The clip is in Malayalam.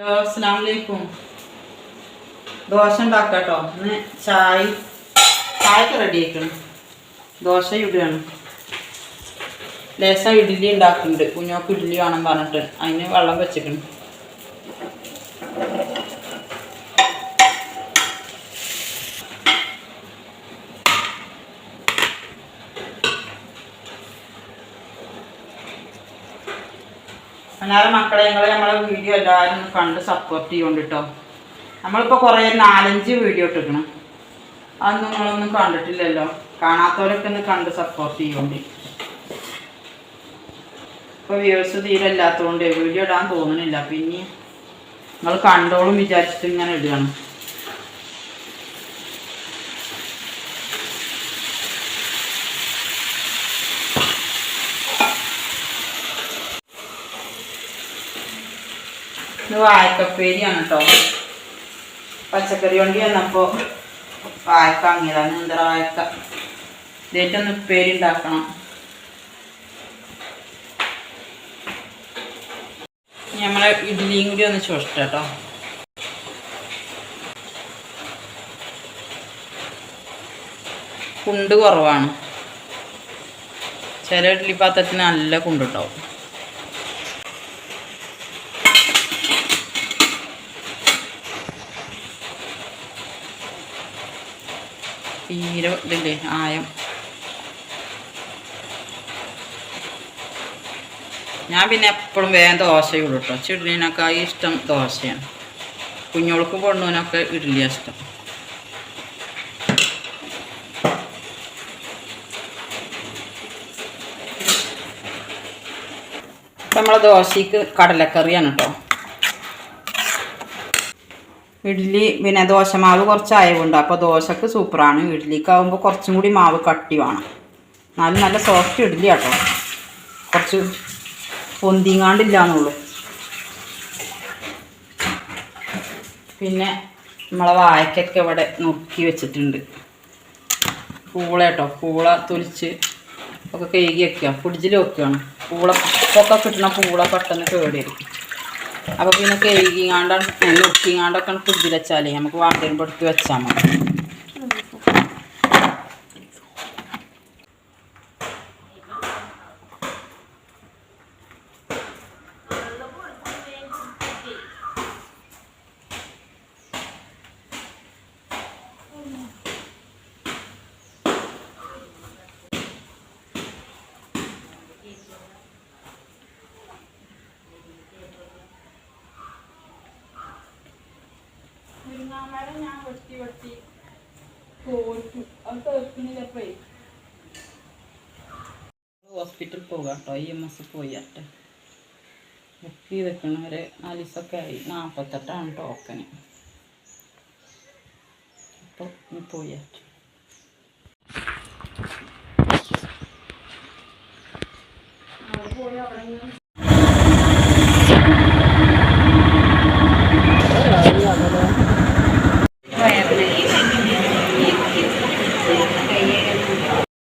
അസ്സാം ദോശ ഉണ്ടാക്കാം കേട്ടോ ഇന്ന് ചായ ചായക്ക് റെഡി ആക്കണം ദോശ ഇടുകയാണ്. ലേശം ഇഡ്ഡലി ഉണ്ടാക്കുന്നുണ്ട്. കുഞ്ഞോക്ക് ഇഡ്ഡലി വേണം പറഞ്ഞിട്ട്. അതിന് വെള്ളം വെച്ചിക്കണം. അല്ലാതെ മക്കളെ ഞങ്ങൾ നമ്മളെ വീഡിയോ എല്ലാവരും കണ്ട് സപ്പോർട്ട് ചെയ്യുന്നുണ്ട് കേട്ടോ നമ്മളിപ്പോൾ കുറേ നാലഞ്ച് വീഡിയോ ഇട്ടിരിക്കണം. അതൊന്നും നിങ്ങളൊന്നും കണ്ടിട്ടില്ലല്ലോ. കാണാത്തവരൊക്കെ ഒന്ന് കണ്ട് സപ്പോർട്ട് ചെയ്യുന്നുണ്ട് ഇപ്പോൾ വ്യൂസ് തീരെ ഇല്ലാത്തതുകൊണ്ട് വീഡിയോ ഇടാൻ തോന്നുന്നില്ല പിന്നെ നിങ്ങൾ കണ്ടോളും വിചാരിച്ചിട്ട് ഇങ്ങനെ ഇടുകയാണ്. ഇത് വാഴക്കപ്പേരിയാണ് കേട്ടോ പച്ചക്കറി വണ്ടി വന്നപ്പോൾ വാഴക്ക വാങ്ങിയതാണ്. എന്താ വാഴക്ക ഇതേറ്റൊന്ന് ഉപ്പേരി ഉണ്ടാക്കണം. നമ്മളെ ഇഡ്ഡലിയും കൂടി ഒന്ന് ചോദിച്ചിട്ട് കേട്ടോ കുണ്ട് കുറവാണ്. ചില ഇഡ്ഡലി പാത്രത്തിന് നല്ല കുണ്ടുണ്ടാവും. തീരെ ഇതില്ലേ? ആയം. ഞാൻ പിന്നെ എപ്പോഴും വേഗം ദോശയുള്ളൂ കേട്ടോ ചിഡ്ലിനൊക്കെ ഇഷ്ടം ദോശയാണ്. കുഞ്ഞോൾക്ക് പൊണ്ണൂനൊക്കെ ഇഡ്ഡലിയാണ് ഇഷ്ടം. നമ്മളെ ദോശയ്ക്ക് കടലക്കറിയാണ് കേട്ടോ ഇഡ്ഡലി പിന്നെ ദോശമാവ് കുറച്ച് അയവുണ്ട് അപ്പോൾ ദോശക്ക് സൂപ്പറാണ്. ഇഡ്ഡലിക്ക് ആകുമ്പോൾ കുറച്ചും കൂടി മാവ് കട്ടി വേണം. എന്നാലും നല്ല സോഫ്റ്റ് ഇഡ്ഡലി കേട്ടോ കുറച്ച് പൊന്തിങ്ങാണ്ടില്ല എന്നുള്ളൂ പിന്നെ നമ്മളെ വായക്കൊക്കെ ഇവിടെ നുറുക്കി വെച്ചിട്ടുണ്ട്. പൂള കേട്ടോ പൂള തൊലിച്ച് ഒക്കെ കഴുകി വെക്കുക. ഫ്രിഡ്ജിൽ വെക്കുകയാണ്. പൂള ഒക്കെ കിട്ടുന്ന പൂള പെട്ടെന്ന് കേടുവരും. അപ്പോൾ പിന്നെ കഴുകിങ്ങാണ്ടാണ് നുറുക്കിങ്ങാണ്ടൊക്കെ ഫ്രിഡ്ജിൽ വെച്ചാലേ. നമുക്ക് വാണ്ടരുമ്പോൾ എടുത്ത് വെച്ചാൽ മതി. മരം ഞാൻ വെട്ടി വെട്ടി തോറ്റു. അത് തോൽക്കുന്നില്ലപ്പോയി ഹോസ്പിറ്റലിൽ പോകാം ഐ എം എസ് പോയാട്ടെ. ബുക്ക് ചെയ്ത് ഒരു നാലിസൊക്കെ ആയി. നാൽപ്പത്തെട്ടാണ് ടോക്കന്. അപ്പൊ പോയി